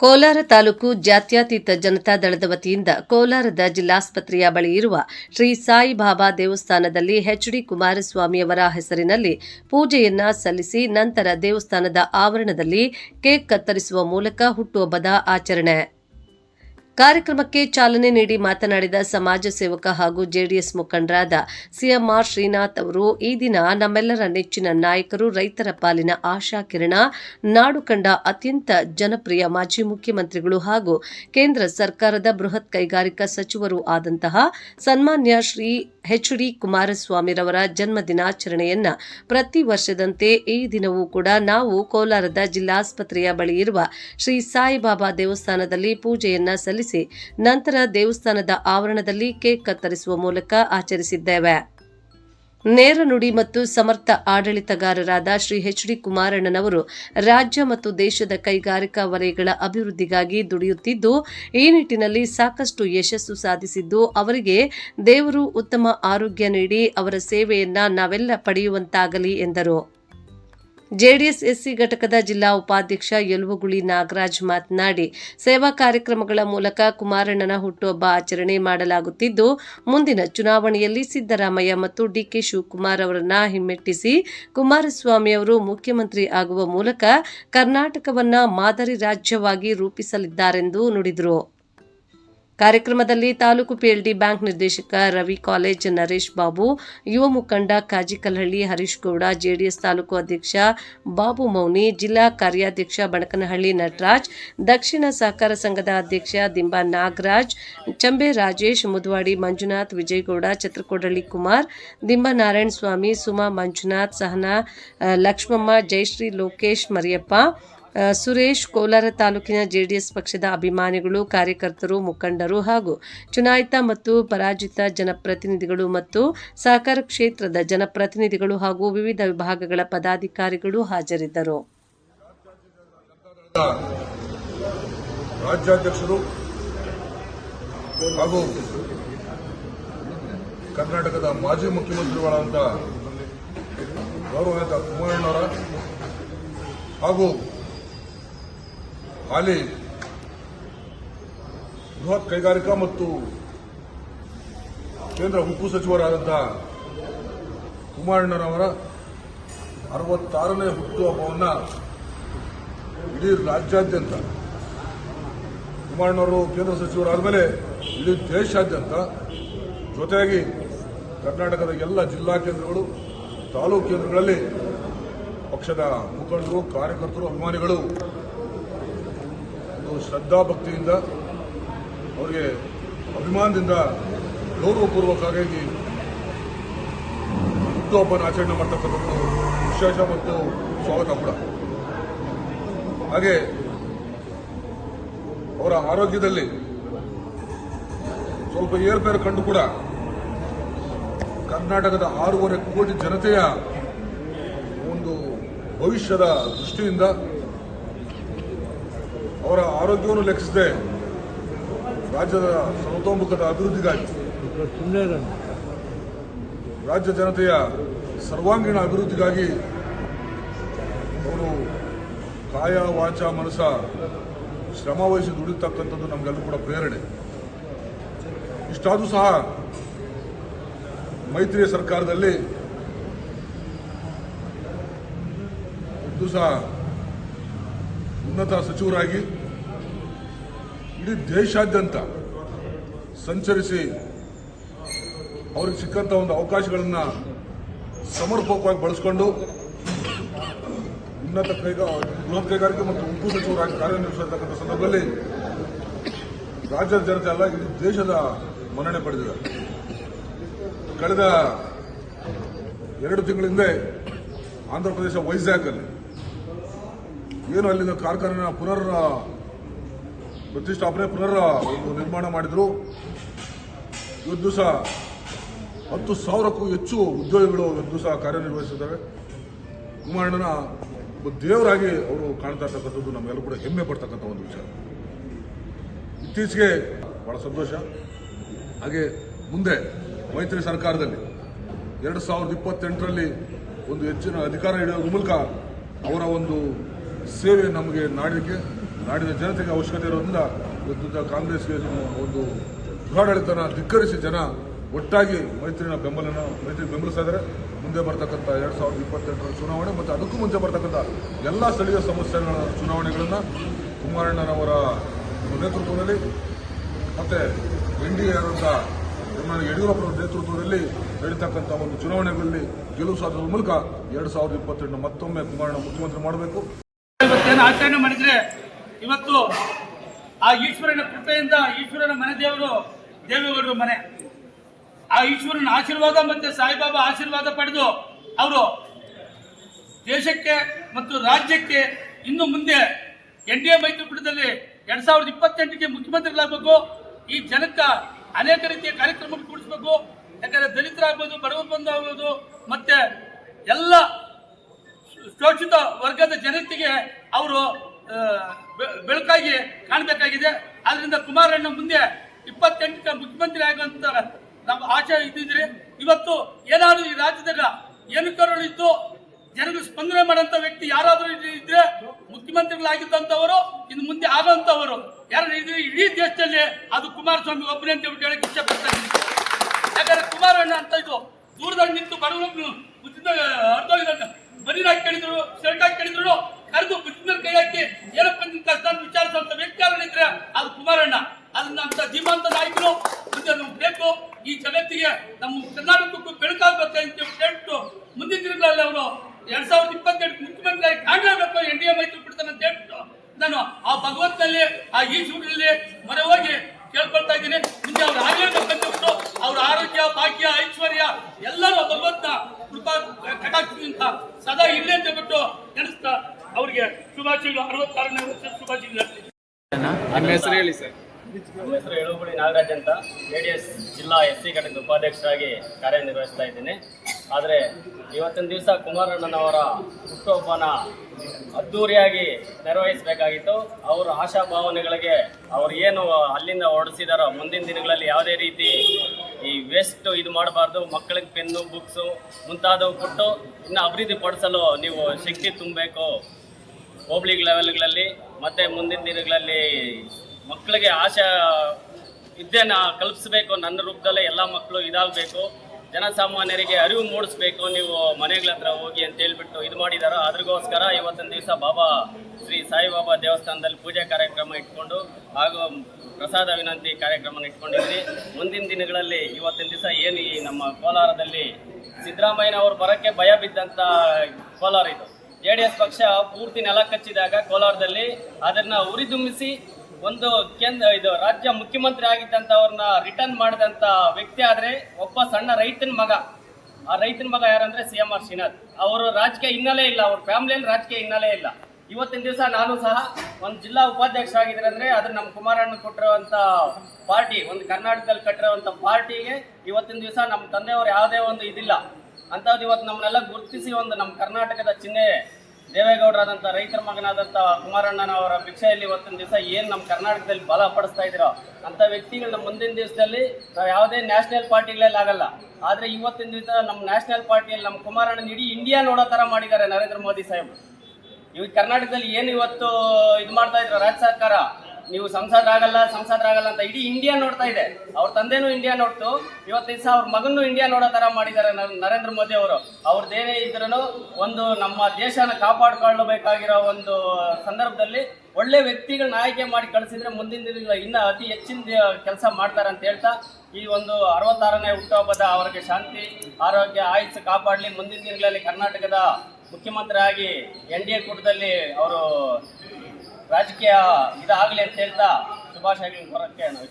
ಕೋಲಾರ ತಾಲೂಕು ಜಾತ್ಯತೀತ ಜನತಾದಳದ ವತಿಯಿಂದ ಕೋಲಾರದ ಜಿಲ್ಲಾಸ್ಪತ್ರೆಯ ಬಳಿ ಇರುವ ಶ್ರೀ ಸಾಯಿಬಾಬಾ ದೇವಸ್ಥಾನದಲ್ಲಿ ಎಚ್ಡಿ ಕುಮಾರಸ್ವಾಮಿಯವರ ಹೆಸರಿನಲ್ಲಿ ಪೂಜೆಯನ್ನ ಸಲ್ಲಿಸಿ ನಂತರ ದೇವಸ್ಥಾನದ ಆವರಣದಲ್ಲಿ ಕೇಕ್ ಕತ್ತರಿಸುವ ಮೂಲಕ ಹುಟ್ಟುಹಬ್ಬದ ಆಚರಣೆ. ಕಾರ್ಯಕ್ರಮಕ್ಕೆ ಚಾಲನೆ ನೀಡಿ ಮಾತನಾಡಿದ ಸಮಾಜ ಸೇವಕ ಹಾಗೂ ಜೆಡಿಎಸ್ ಮುಖಂಡರಾದ ಸಿಎಂಆರ್ ಶ್ರೀನಾಥ್ ಅವರು, ಈ ದಿನ ನಮ್ಮೆಲ್ಲರ ನೆಚ್ಚಿನ ನಾಯಕರು ರೈತರ ಪಾಲಿನ ಆಶಾ ಕಿರಣ, ನಾಡು ಕಂಡ ಅತ್ಯಂತ ಜನಪ್ರಿಯ ಮಾಜಿ ಮುಖ್ಯಮಂತ್ರಿಗಳು ಹಾಗೂ ಕೇಂದ್ರ ಸರ್ಕಾರದ ಬೃಹತ್ ಕೈಗಾರಿಕಾ ಸಚಿವರೂ ಆದಂತಹ ಸನ್ಮಾನ್ಯ ಶ್ರೀ ಎಚ್ ಡಿ ಕುಮಾರಸ್ವಾಮಿರವರ ಜನ್ಮ ದಿನಾಚರಣೆಯನ್ನ ಪ್ರತಿ ವರ್ಷದಂತೆ ಈ ದಿನವೂ ಕೂಡ ನಾವು ಕೋಲಾರದ ಜಿಲ್ಲಾಸ್ಪತ್ರೆಯ ಬಳಿ ಇರುವ ಶ್ರೀ ಸಾಯಿಬಾಬಾ ದೇವಸ್ಥಾನದಲ್ಲಿ ಪೂಜೆಯನ್ನ ಸಲ್ಲಿಸಿ ನಂತರ ದೇವಸ್ಥಾನದ ಆವರಣದಲ್ಲಿ ಕೇಕ್ ಕತ್ತರಿಸುವ ಮೂಲಕ ಆಚರಿಸಿದ್ದೇವೆ. ನೇರ ನುಡಿ ಮತ್ತು ಸಮರ್ಥ ಆಡಳಿತಗಾರರಾದ ಶ್ರೀ ಎಚ್ ಡಿ ಕುಮಾರಣ್ಣನವರು ರಾಜ್ಯ ಮತ್ತು ದೇಶದ ಕೈಗಾರಿಕಾ ವಲಯಗಳ ಅಭಿವೃದ್ಧಿಗಾಗಿ ದುಡಿಯುತ್ತಿದ್ದು, ಈ ನಿಟ್ಟಿನಲ್ಲಿ ಸಾಕಷ್ಟು ಯಶಸ್ಸು ಸಾಧಿಸಿದ್ದು, ಅವರಿಗೆ ದೇವರು ಉತ್ತಮ ಆರೋಗ್ಯ ನೀಡಿ ಅವರ ಸೇವೆಯನ್ನ ನಾವೆಲ್ಲ ಪಡೆಯುವಂತಾಗಲಿ ಎಂದರು. ಜೆಡಿಎಸ್ ಎಸ್ಸಿ ಘಟಕದ ಜಿಲ್ಲಾ ಉಪಾಧ್ಯಕ್ಷ ಯಲುವಗುಳಿ ನಾಗರಾಜ್ ಮಾತನಾಡಿ, ಸೇವಾ ಕಾರ್ಯಕ್ರಮಗಳ ಮೂಲಕ ಕುಮಾರಣ್ಣನ ಹುಟ್ಟುಹಬ್ಬ ಆಚರಣೆ ಮಾಡಲಾಗುತ್ತಿದ್ದು, ಮುಂದಿನ ಚುನಾವಣೆಯಲ್ಲಿ ಸಿದ್ದರಾಮಯ್ಯ ಮತ್ತು ಡಿಕೆ ಶಿವಕುಮಾರ್ ಅವರನ್ನ ಹಿಮ್ಮೆಟ್ಟಿಸಿ ಕುಮಾರಸ್ವಾಮಿ ಅವರು ಮುಖ್ಯಮಂತ್ರಿ ಆಗುವ ಮೂಲಕ ಕರ್ನಾಟಕವನ್ನ ಮಾದರಿ ರಾಜ್ಯವಾಗಿ ರೂಪಿಸಲಿದ್ದಾರೆಂದು ನುಡಿದರು. ಕಾರ್ಯಕ್ರಮದಲ್ಲಿ ತಾಲೂಕು ಪಿಎಲ್ಡಿ ಬ್ಯಾಂಕ್ ನಿರ್ದೇಶಕ ರವಿ ಕಾಲೇಜ್ ನರೇಶ್ ಬಾಬು, ಯುವ ಮುಖಂಡ ಕಾಜಿಕಲ್ಹಳ್ಳಿ ಹರೀಶ್ ಗೌಡ, ಜೆಡಿಎಸ್ ತಾಲೂಕು ಅಧ್ಯಕ್ಷ ಬಾಬು ಮೌನಿ, ಜಿಲ್ಲಾ ಕಾರ್ಯಾಧ್ಯಕ್ಷ ಬಣಕನಹಳ್ಳಿ ನಟರಾಜ್, ದಕ್ಷಿಣ ಸಹಕಾರ ಸಂಘದ ಅಧ್ಯಕ್ಷ ದಿಂಬಾ ನಾಗರಾಜ್, ಚಂಬೆ ರಾಜೇಶ್, ಮುದ್ವಾಡಿ ಮಂಜುನಾಥ್, ವಿಜಯಗೌಡ ಚತ್ರಕೋಡಳ್ಳಿ ಕುಮಾರ್, ದಿಂಬ ನಾರಾಯಣ ಸ್ವಾಮಿ, ಸುಮಾ ಮಂಜುನಾಥ್, ಸಹನಾ, ಲಕ್ಷ್ಮಮ್ಮ, ಜಯಶ್ರೀ ಲೋಕೇಶ್, ಮರಿಯಪ್ಪ ಸುರೇಶ್ ಕೋಲಾರ ತಾಲೂಕಿನ ಜೆಡಿಎಸ್ ಪಕ್ಷದ ಅಭಿಮಾನಿಗಳು, ಕಾರ್ಯಕರ್ತರು, ಮುಖಂಡರು ಹಾಗೂ ಚುನಾಯಿತ ಮತ್ತು ಪರಾಜಿತ ಜನಪ್ರತಿನಿಧಿಗಳು ಮತ್ತು ಸಹಕಾರ ಕ್ಷೇತ್ರದ ಜನಪ್ರತಿನಿಧಿಗಳು ಹಾಗೂ ವಿವಿಧ ವಿಭಾಗಗಳ ಪದಾಧಿಕಾರಿಗಳು ಹಾಜರಿದ್ದರು. ರಾಜ್ಯಾಧ್ಯಕ್ಷರು ಹಾಗೂ ಕರ್ನಾಟಕದ ಮಾಜಿ ಮುಖ್ಯಮಂತ್ರಿಗಳಾದಂತಹ ಗೌರವಾನ್ವಿತ ಕುಮಾರಣ್ಣವರ ಹಾಗೂ ಹಾಲಿ ಬೃಹತ್ ಕೈಗಾರಿಕಾ ಮತ್ತು ಕೇಂದ್ರ ಉಕ್ಕು ಸಚಿವರಾದಂಥ ಕುಮಾರಣ್ಣನವರ ಅರವತ್ತಾರನೇ ಹುಟ್ಟುಹಬ್ಬವನ್ನು ಇಡೀ ರಾಜ್ಯಾದ್ಯಂತ ಕುಮಾರಣ್ಣವರು ಕೇಂದ್ರ ಸಚಿವರಾದ ಮೇಲೆ ಇಡೀ ದೇಶಾದ್ಯಂತ, ಜೊತೆಯಾಗಿ ಕರ್ನಾಟಕದ ಎಲ್ಲ ಜಿಲ್ಲಾ ಕೇಂದ್ರಗಳು, ತಾಲೂಕು ಕೇಂದ್ರಗಳಲ್ಲಿ ಪಕ್ಷದ ಮುಖಂಡರು, ಕಾರ್ಯಕರ್ತರು, ಅಭಿಮಾನಿಗಳು ಒಂದು ಶ್ರದ್ಧಾಭಕ್ತಿಯಿಂದ ಅವರಿಗೆ ಅಭಿಮಾನದಿಂದ ಗೌರವಪೂರ್ವಕವಾಗಿ ಹುಟ್ಟುಹಬ್ಬನ ಆಚರಣೆ ಮಾಡ್ತಕ್ಕಂಥದ್ದು ವಿಶೇಷ ಮತ್ತು ಸ್ವಾಗತ ಕೂಡ. ಹಾಗೆ ಅವರ ಆರೋಗ್ಯದಲ್ಲಿ ಸ್ವಲ್ಪ ಏರ್ಪೇರು ಕಂಡು ಕೂಡ ಕರ್ನಾಟಕದ ಆರೂವರೆ ಕೋಟಿ ಜನತೆಯ ಒಂದು ಭವಿಷ್ಯದ ದೃಷ್ಟಿಯಿಂದ ಅವರ ಆರೋಗ್ಯವನ್ನು ಲೆಕ್ಕಿಸದೆ ರಾಜ್ಯದ ಸರ್ವತೋಮುಖದ ಅಭಿವೃದ್ಧಿಗಾಗಿ ರಾಜ್ಯ ಜನತೆಯ ಸರ್ವಾಂಗೀಣ ಅಭಿವೃದ್ಧಿಗಾಗಿ ಅವರು ಕಾಯ, ವಾಚ ಮನಸ ಶ್ರಮ ವಹಿಸಿ ದುಡಿತಕ್ಕಂಥದ್ದು ನಮಗೆಲ್ಲೂ ಕೂಡ ಪ್ರೇರಣೆ. ಇಷ್ಟಾದರೂ ಸಹ ಮೈತ್ರಿ ಸರ್ಕಾರದಲ್ಲಿ ಇದ್ದು ಸಹ ಉನ್ನತ ಸಚಿವರಾಗಿ ಇಡೀ ದೇಶಾದ್ಯಂತ ಸಂಚರಿಸಿ ಅವ್ರಿಗೆ ಸಿಕ್ಕಂಥ ಒಂದು ಅವಕಾಶಗಳನ್ನು ಸಮರ್ಪಕವಾಗಿ ಬಳಸ್ಕೊಂಡು ಉನ್ನತ ಕೈಗಾ ಗೃಹ ಕೈಗಾರಿಕೆ ಮತ್ತು ಉಕ್ಕು ಸಚಿವರಾಗಿ ಕಾರ್ಯನಿರ್ವಹಿಸಿರ್ತಕ್ಕಂಥ ಸಂದರ್ಭದಲ್ಲಿ ರಾಜ್ಯದ ಜನತೆ ಅಲ್ಲ ಇಡೀ ದೇಶದ ಮನ್ನಣೆ ಪಡೆದಿದೆ. ಕಳೆದ ಎರಡು ತಿಂಗಳ ಹಿಂದೆ ಆಂಧ್ರ ಪ್ರದೇಶ ವೈಜಾಗ್ನಲ್ಲಿ ಏನು ಅಲ್ಲಿನ ಕಾರ್ಖಾನೆ ಪುನರ್ ಪ್ರತಿಷ್ಠಾಪನೆ ಪುನರ್ ನಿರ್ಮಾಣ ಮಾಡಿದ್ರು. ಇವತ್ತು ಸಹ ಹತ್ತು ಸಾವಿರಕ್ಕೂ ಹೆಚ್ಚು ಉದ್ಯೋಗಿಗಳು ಇವತ್ತು ಸಹ ಕಾರ್ಯನಿರ್ವಹಿಸಿದ್ದಾರೆ ಕುಮಾರಣ್ಣನ ಒಬ್ಬ ದೇವರಾಗಿ ಅವರು ಕಾಣ್ತಾ ಇರ್ತಕ್ಕಂಥದ್ದು ನಮಗೆಲ್ಲರೂ ಕೂಡ ಹೆಮ್ಮೆ ಪಡ್ತಕ್ಕಂಥ ಒಂದು ವಿಚಾರ. ಇತ್ತೀಚೆಗೆ ಬಹಳ ಸಂತೋಷ. ಹಾಗೆ ಮುಂದೆ ಮೈತ್ರಿ ಸರ್ಕಾರದಲ್ಲಿ ಎರಡು ಸಾವಿರದ ಇಪ್ಪತ್ತೆಂಟರಲ್ಲಿ ಒಂದು ಹೆಚ್ಚಿನ ಅಧಿಕಾರ ಹಿಡಿಯೋದ್ರ ಮೂಲಕ ಅವರ ಒಂದು ಸೇವೆ ನಮಗೆ ನಾಡಿಗೆ ನಾಡಿನ ಜನತೆಗೆ ಅವಶ್ಯಕತೆ ಇರೋದ್ರಿಂದ ಇವತ್ತು ಕಾಂಗ್ರೆಸ್ಗೆ ಒಂದು ದುರಾಡಳಿತನ ಧಿಕ್ಕರಿಸಿ ಜನ ಒಟ್ಟಾಗಿ ಮೈತ್ರಿನ ಬೆಂಬಲನ, ಮೈತ್ರಿ ಬೆಂಬಲಿಸ್ತಾ ಮುಂದೆ ಬರ್ತಕ್ಕಂಥ ಎರಡು ಸಾವಿರದ ಇಪ್ಪತ್ತೆಂಟರ ಚುನಾವಣೆ ಮತ್ತು ಅದಕ್ಕೂ ಮುಂಚೆ ಬರ್ತಕ್ಕಂಥ ಎಲ್ಲ ಸ್ಥಳೀಯ ಸಮಸ್ಯೆಗಳ ಚುನಾವಣೆಗಳನ್ನು ಕುಮಾರಣ್ಣನವರ ನೇತೃತ್ವದಲ್ಲಿ ಮತ್ತು ಎನ್ ಡಿ ಎ ಆದಂಥ ಯಡಿಯೂರಪ್ಪರ ನೇತೃತ್ವದಲ್ಲಿ ನಡೀತಕ್ಕಂಥ ಒಂದು ಚುನಾವಣೆಗಳಲ್ಲಿ ಗೆಲುವು ಸಾಧಿಸುವ ಮೂಲಕ ಎರಡು ಸಾವಿರದ ಇಪ್ಪತ್ತೆಂಟು ಮತ್ತೊಮ್ಮೆ ಕುಮಾರಣ್ಣ ಮುಖ್ಯಮಂತ್ರಿ ಮಾಡಬೇಕು. ಆಚರಣೆ ಮಾಡಿದ್ರೆ ಇವತ್ತು ಆ ಈಶ್ವರನ ಕೃಪೆಯಿಂದ ಈಶ್ವರನ ಮನೆ ದೇವರು, ದೇವೇಗೌಡರ ಮನೆ. ಆ ಈಶ್ವರನ ಆಶೀರ್ವಾದ ಮತ್ತೆ ಸಾಯಿಬಾಬಾ ಆಶೀರ್ವಾದ ಪಡೆದು ಅವರು ದೇಶಕ್ಕೆ ಮತ್ತು ರಾಜ್ಯಕ್ಕೆ ಇನ್ನು ಮುಂದೆ ಎನ್ ಡಿ ಎ ಮೈತ್ರಿಕೂಟದಲ್ಲಿ ಎರಡ್ ಸಾವಿರದ ಇಪ್ಪತ್ತೆಂಟಕ್ಕೆ ಮುಖ್ಯಮಂತ್ರಿಗಳಾಗಬೇಕು. ಈ ಜನಕ್ಕೆ ಅನೇಕ ರೀತಿಯ ಕಾರ್ಯಕ್ರಮ ಕೂಡಿಸಬೇಕು. ಯಾಕಂದ್ರೆ ದಲಿತರಾಗ್ಬೋದು ಬಡವ ಬಂಧು ಆಗ್ಬೋದು, ಮತ್ತೆ ಎಲ್ಲ ಶೋಷಿತ ವರ್ಗದ ಜನತೆಗೆ ಅವರು ಬೆಳಕಾಗಿ ಕಾಣಬೇಕಾಗಿದೆ. ಆದ್ರಿಂದ ಕುಮಾರಣ್ಣ ಮುಂದೆ ಇಪ್ಪತ್ತೆಂಟಕ್ಕೆ ಮುಖ್ಯಮಂತ್ರಿ ಆಗುವಂತ ನಮ್ಮ ಆಶೆ ಇದ್ದಿದ್ರೆ ಇವತ್ತು ಏನಾದರೂ ಈ ರಾಜ್ಯದಾಗ ಏನು ಕರುಳು ಇದ್ದು ಜನರು ಸ್ಪಂದನೆ ಮಾಡೋಂಥ ವ್ಯಕ್ತಿ ಯಾರಾದರೂ ಇದ್ರೆ ಮುಖ್ಯಮಂತ್ರಿಗಳಾಗಿದ್ದಂಥವರು ಇನ್ನು ಮುಂದೆ ಆಗಂತವರು ಯಾರು ಇದ್ರೆ ಇಡೀ ದೇಶದಲ್ಲಿ ಅದು ಕುಮಾರಸ್ವಾಮಿ ಒಬ್ಬನೇ ಅಂತ ಹೇಳ್ಬಿಟ್ಟು ಹೇಳಕ್ ಇಷ್ಟಪಡ್ತಾ ಇದ್ದೀನಿ. ಯಾಕಂದ್ರೆ ಕುಮಾರಣ್ಣ ಅಂತ ಇದು ದೂರದಲ್ಲಿ ನಿಂತು ಬಡವರನ್ನು ಉಚಿತ ಅರ್ಥವಾಗಿದ್ದ ಬರೀರ್ ಹಾಕಿ ಕೇಳಿದ್ರು ಶರ್ಟ್ ಹಾಕಿ ಕೇಳಿದ್ರು ಕರೆದು ಬಿಸಿನರ್ ಕೈ ಹಾಕಿ ಏನಪ್ಪ ನಿನ್ ಕಷ್ಟ ಅಂತ ವಿಚಾರಿಸುವಂತ ವ್ಯಕ್ತಿ ಯಾರನ್ನ ಇದ್ರೆ ಅದು ಕುಮಾರಣ್ಣ ಅದನ್ನ ಅಂತ ಧೀಮಂತ ನಾಯಕರು ಮುಂದೆ ನಮ್ಗೆ ಬೇಕು ಈ ಜಗತ್ತಿಗೆ ನಮ್ಮ ಕರ್ನಾಟಕಕ್ಕೂ ಬೆಳಕಾಗಬೇಕು ಅಂತ ಹೇಳ್ಬಿಟ್ಟು ಮುಂದಿನ ದಿನಗಳಲ್ಲಿ ಅವರು ಎರಡ್ ಸಾವಿರದ ಇಪ್ಪತ್ತೆಂಟು ಮುಖ್ಯಮಂತ್ರಿ ಆಗಿ ಕಾಣಲೇಬೇಕು ಎನ್ ಡಿ ಎ ಮೈತ್ರಿಕೂಟದಲ್ಲಿ ಅಂತ ಹೇಳ್ಬಿಟ್ಟು ನಾನು ಆ ಭಗವಂತನಲ್ಲಿ ಆ ಈಶ್ವರನಲ್ಲಿ ಮೊರೆ ಹೋಗಿ ಕೇಳ್ಕೊಳ್ತಾ ಇದ್ದೀನಿ ಮುಂದೆ ಅವ್ರು ಆಗಲೇಬೇಕಂತ ಅವ್ರ ಆರೋಗ್ಯ ಭಾಗ್ಯ ಐಶ್ವರ್ಯ ಎಲ್ಲರೂ ಭಗವಂತ ಕೃಪಾ ಕಟಾಕ್ಷದಿಂದ ಸದಾ ಇಲ್ಲೇ ಅಂತ ಬಿಟ್ಟು ನೆನೆಸ್ತಾ ಅವ್ರಿಗೆ ಶುಭಾಶಯಗಳು ಅರವತ್ತಾರನೇ ವರ್ಷದ ಶುಭಾಶಯಗಳು ಹೇಳ್ತೀನಿ. ನಿಮ್ಮ ಹೆಸರು ಹೇಳಿ ಸರ್. ನಮ್ಮ ಹೆಸರು ಎಳುಗುಳಿ ನಾಗರಾಜ್ ಅಂತ. ಜೆ ಡಿ ಎಸ್ ಜಿಲ್ಲಾ ಎಸ್ ಸಿ ಘಟಕದ ಉಪಾಧ್ಯಕ್ಷರಾಗಿ ಕಾರ್ಯನಿರ್ವಹಿಸ್ತಾ ಇದ್ದೀನಿ. ಆದರೆ ಇವತ್ತಿನ ದಿವಸ ಕುಮಾರಣ್ಣನವರ ಹುಟ್ಟುಹಬ್ಬನ ಅದ್ಧೂರಿಯಾಗಿ ನಿರ್ವಹಿಸಬೇಕಾಗಿತ್ತು. ಅವರ ಆಶಾಭಾವನೆಗಳಿಗೆ ಅವರು ಏನು ಅಲ್ಲಿಂದ ಹೊರಡಿಸಿದಾರೋ ಮುಂದಿನ ದಿನಗಳಲ್ಲಿ ಯಾವುದೇ ರೀತಿ ಈ ವೇಸ್ಟ್ ಇದು ಮಾಡಬಾರ್ದು, ಮಕ್ಕಳಿಗೆ ಪೆನ್ನು ಬುಕ್ಸು ಮುಂತಾದವು ಕೊಟ್ಟು ಇನ್ನು ಅಭಿವೃದ್ಧಿ ಪಡಿಸಲು ನೀವು ಶಕ್ತಿ ತುಂಬಬೇಕು. ಹೋಬ್ಳಿ ಲೆವೆಲ್ಗಳಲ್ಲಿ ಮತ್ತೆ ಮುಂದಿನ ದಿನಗಳಲ್ಲಿ ಮಕ್ಕಳಿಗೆ ಆಶಾ ವಿದ್ಯೆನ ಕಲ್ಪಿಸ್ಬೇಕು, ನನ್ನ ರೂಪದಲ್ಲೇ ಎಲ್ಲ ಮಕ್ಕಳು ಇದಾಗಬೇಕು, ಜನಸಾಮಾನ್ಯರಿಗೆ ಅರಿವು ಮೂಡಿಸ್ಬೇಕು, ನೀವು ಮನೆಗಳ ಹತ್ರ ಹೋಗಿ ಅಂತ ಹೇಳ್ಬಿಟ್ಟು ಇದು ಮಾಡಿದಾರೋ. ಅದ್ರಿಗೋಸ್ಕರ ಇವತ್ತಿನ ದಿವಸ ಬಾಬಾ ಶ್ರೀ ಸಾಯಿಬಾಬಾ ದೇವಸ್ಥಾನದಲ್ಲಿ ಪೂಜೆ ಕಾರ್ಯಕ್ರಮ ಇಟ್ಕೊಂಡು ಹಾಗೂ ಪ್ರಸಾದ ವಿನಂತಿ ಕಾರ್ಯಕ್ರಮ ಇಟ್ಕೊಂಡಿದ್ವಿ ಮುಂದಿನ ದಿನಗಳಲ್ಲಿ ಇವತ್ತಿನ ದಿವಸ ಏನು ಈ ನಮ್ಮ ಕೋಲಾರದಲ್ಲಿ ಸಿದ್ದರಾಮಯ್ಯನವರು ಬರೋಕ್ಕೆ ಭಯ ಬಿದ್ದಂಥ ಕೋಲಾರ ಇದು. ಜೆ ಡಿ ಎಸ್ ಪಕ್ಷ ಪೂರ್ತಿ ನೆಲ ಕಚ್ಚಿದಾಗ ಕೋಲಾರದಲ್ಲಿ ಅದನ್ನ ಉರಿದುಂಬಿಸಿ ಒಂದು ಕೇಂದ್ರ ಇದು ರಾಜ್ಯ ಮುಖ್ಯಮಂತ್ರಿ ಆಗಿದ್ದಂಥವ್ರನ್ನ ರಿಟರ್ನ್ ಮಾಡಿದಂಥ ವ್ಯಕ್ತಿ ಆದ್ರೆ ಒಬ್ಬ ಸಣ್ಣ ರೈತನ ಮಗ. ಆ ರೈತನ ಮಗ ಯಾರಂದ್ರೆ ಸಿ ಎಂ ಆರ್ ಶ್ರೀನಾಥ್. ಅವರು ರಾಜಕೀಯ ಹಿನ್ನೆಲೆ ಇಲ್ಲ, ಅವ್ರ ಫ್ಯಾಮಿಲಿಯಲ್ಲಿ ರಾಜಕೀಯ ಹಿನ್ನೆಲೆ ಇಲ್ಲ. ಇವತ್ತಿನ ದಿವಸ ನಾನು ಸಹ ಒಂದು ಜಿಲ್ಲಾ ಉಪಾಧ್ಯಕ್ಷ ಆಗಿದ್ರೆ ಅಂದ್ರೆ ಅದು ನಮ್ಮ ಕುಮಾರಣ್ಣ ಕೊಟ್ಟಿರುವಂತ ಪಾರ್ಟಿ, ಒಂದು ಕರ್ನಾಟಕದಲ್ಲಿ ಕಟ್ಟಿರುವಂತ ಪಾರ್ಟಿಗೆ ಇವತ್ತಿನ ದಿವಸ ನಮ್ಮ ತಂದೆಯವರು ಯಾವುದೇ ಒಂದು ಇದಿಲ್ಲ. ಅಂಥದ್ದು ಇವತ್ತು ನಮ್ಮನ್ನೆಲ್ಲ ಗುರುತಿಸಿ ಒಂದು ನಮ್ಮ ಕರ್ನಾಟಕದ ಚಿಹ್ನೆ ದೇವೇಗೌಡರಾದಂಥ ರೈತರ ಮಗನಾದಂಥ ಕುಮಾರಣ್ಣನವರ ಭಿಕ್ಷೆಯಲ್ಲಿ ಇವತ್ತಿನ ದಿವಸ ಏನು ನಮ್ಮ ಕರ್ನಾಟಕದಲ್ಲಿ ಬಲ ಪಡಿಸ್ತಾ ಇದ್ದೀರೋ ಅಂಥ ವ್ಯಕ್ತಿಗಳನ್ನ ಮುಂದಿನ ದಿವಸದಲ್ಲಿ ನಾವು ಯಾವುದೇ ನ್ಯಾಷನಲ್ ಪಾರ್ಟಿಗಳಲ್ಲಿ ಆಗಲ್ಲ. ಆದರೆ ಇವತ್ತಿನ ದಿವಸ ನಮ್ಮ ನ್ಯಾಷನಲ್ ಪಾರ್ಟಿಯಲ್ಲಿ ನಮ್ಮ ಕುಮಾರಣ್ಣನ ಇಡೀ ಇಂಡಿಯಾ ನೋಡೋ ಥರ ಮಾಡಿದ್ದಾರೆ ನರೇಂದ್ರ ಮೋದಿ ಸಾಹೇಬ್ ಇವಾಗ ಕರ್ನಾಟಕದಲ್ಲಿ ಏನು ಇವತ್ತು ಇದು ಮಾಡ್ತಾ ಇದ್ರು ರಾಜ್ಯ ಸರ್ಕಾರ? ನೀವು ಸಂಸದರಾಗಲ್ಲ ಸಂಸದರಾಗಲ್ಲ ಅಂತ ಇಡೀ ಇಂಡಿಯಾ ನೋಡ್ತಾ ಇದೆ. ಅವ್ರ ತಂದೆನೂ ಇಂಡಿಯಾ ನೋಡ್ತು. ಇವತ್ತು ದಿವಸ ಅವ್ರ ಮಗನೂ ಇಂಡಿಯಾ ನೋಡೋ ತರ ಮಾಡಿದ್ದಾರೆ ನರೇಂದ್ರ ಮೋದಿ ಅವರು. ಅವ್ರದ್ದೇನೇ ಇದ್ರೂ ಒಂದು ನಮ್ಮ ದೇಶನ ಕಾಪಾಡಿಕೊಳ್ಳಬೇಕಾಗಿರೋ ಒಂದು ಸಂದರ್ಭದಲ್ಲಿ ಒಳ್ಳೆ ವ್ಯಕ್ತಿಗಳನ್ನ ಆಯ್ಕೆ ಮಾಡಿ ಕಳಿಸಿದ್ರೆ ಮುಂದಿನ ದಿನಗಳಲ್ಲಿ ಇನ್ನೂ ಅತಿ ಹೆಚ್ಚಿನ ಕೆಲಸ ಮಾಡ್ತಾರೆ ಅಂತ ಹೇಳ್ತಾ ಈ ಒಂದು ಅರವತ್ತಾರನೇ ಹುಟ್ಟುಹಬ್ಬದ ಅವರಿಗೆ ಶಾಂತಿ, ಆರೋಗ್ಯ ಆಯುಷ್ ಕಾಪಾಡಲಿ. ಮುಂದಿನ ದಿನಗಳಲ್ಲಿ ಕರ್ನಾಟಕದ ಮುಖ್ಯಮಂತ್ರಿ ಆಗಿ ಎನ್ ಡಿ ಎ ಕೂಟದಲ್ಲಿ ಅವರು ರಾಜಕೀಯ ಇದಾಗಲಿ ಅಂತ ಹೇಳ್ತಾ ಶುಭಾಶಯಗಳನ್ನು ಹೊರಕ್ಕೆ ನಾವು